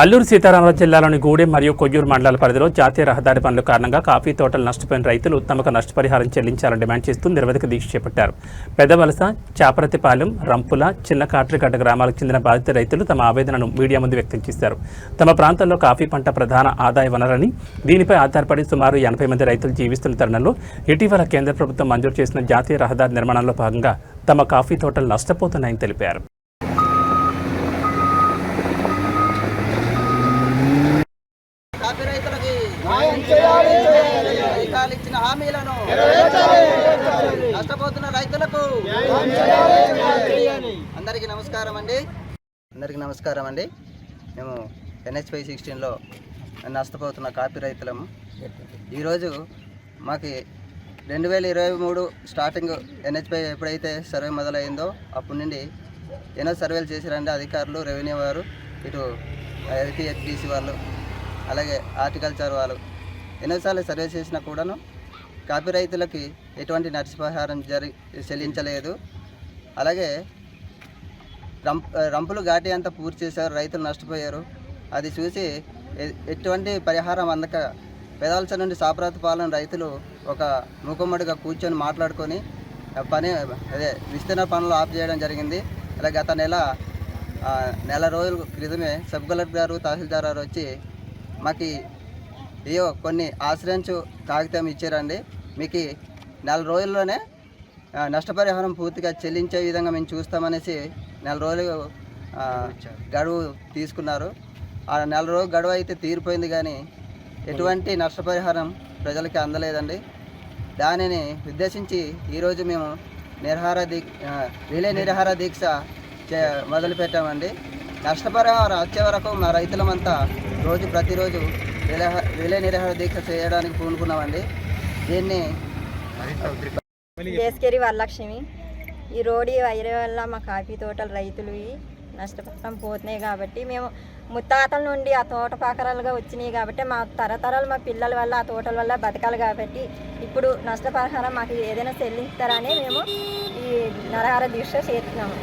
అల్లూరు సీతారామరాజు జిల్లాలోని గూడెం మరియు కొయ్యూరు మండలాల పరిధిలో జాతీయ రహదారి పనుల కారణంగా కాఫీ తోటలు నష్టపోయిన రైతులు తమకు నష్టపరిహారం చెల్లించాలని డిమాండ్ చేస్తూ నిరవధిక దీక్ష చేపట్టారు. పెద్దవలస చాపరతిపాలెం రంపుల చిన్న కాట్రిగడ్డ గ్రామాలకు చెందిన బాధిత రైతులు తమ ఆవేదనను మీడియా ముందు వ్యక్తం చేశారు. తమ ప్రాంతంలో కాఫీ పంట ప్రధాన ఆదాయ వనరని దీనిపై ఆధారపడి సుమారు ఎనభై మంది రైతులు జీవిస్తున్న తరుణంలో ఇటీవల కేంద్ర ప్రభుత్వం మంజూరు చేసిన జాతీయ రహదారి నిర్మాణంలో భాగంగా తమ కాఫీ తోటలు నష్టపోతున్నాయని తెలిపారు కాఫీ రైతులకి అధికారులు ఇచ్చిన హామీలను నష్టపోతున్న రైతులకు అందరికీ నమస్కారం అండి. అందరికీ నమస్కారం అండి. మేము ఎన్హెచ్ ఫైవ్ సిక్స్టీన్లో నష్టపోతున్న కాఫీ రైతులము. ఈరోజు మాకు రెండు వేల ఇరవై మూడు స్టార్టింగ్ ఎన్హెచ్పై ఎప్పుడైతే సర్వే మొదలైందో అప్పటి నుండి ఎన్నో సర్వేలు చేశారండి అధికారులు రెవెన్యూ వారు ఇటు ఐపీఎఫ్డిసి వాళ్ళు అలాగే హార్టికల్చర్ వాళ్ళు ఎన్నోసార్లు సర్వే చేసినా కూడాను కాపీ రైతులకి ఎటువంటి నష్టపరిహారం జరి చెల్లించలేదు. అలాగే రం రంపులు ఘాటి అంతా పూర్తి చేశారు రైతులు నష్టపోయారు. అది చూసి ఎటువంటి పరిహారం అందక పెదాల్స నుండి సాపరాత పాలన రైతులు ఒక మూకుమ్మడిగా కూర్చొని మాట్లాడుకొని పని అదే విస్తీర్ణ పనులు ఆఫ్ చేయడం జరిగింది. అలాగే గత నెల నెల రోజుల క్రితమే సబ్ కలెక్టర్ గారు తహసీల్దార్ గారు వచ్చి మాకు ఇయో కొన్ని ఆశ్రయించు కాగితం ఇచ్చారండి. మీకు నెల రోజుల్లోనే నష్టపరిహారం పూర్తిగా చెల్లించే విధంగా మేము చూస్తామనేసి నెల రోజులు గడువు తీసుకున్నారు. ఆ నెల రోజు గడువు అయితే తీరిపోయింది కానీ ఎటువంటి నష్టపరిహారం ప్రజలకి అందలేదండి. దానిని ఉద్దేశించి ఈరోజు మేము నిరహార దీక్ష రిలే నిరహార దీక్ష చే మొదలుపెట్టామండి. నష్టపరిహారం వచ్చే వరకు మా రైతులమంతా రోజు ప్రతిరోజు విలహ రిలే నిరహార దీక్ష చేయడానికి పూనుకున్నామండి. దీన్ని దేశకేరి వరలక్ష్మి ఈ రోడ్డు వైర వల్ల మా కాఫీ తోటల రైతులు నష్టపడటం పోతున్నాయి కాబట్టి మేము ముత్తాతల నుండి ఆ తోట పాకరాలుగా వచ్చినాయి కాబట్టి మా తరతరాలు మా పిల్లల వల్ల ఆ తోటల వల్ల బతకాలి కాబట్టి ఇప్పుడు నష్టపరిహారం మాకు ఏదైనా చెల్లిస్తారని మేము ఈ నరహార దీక్ష చేస్తున్నాము.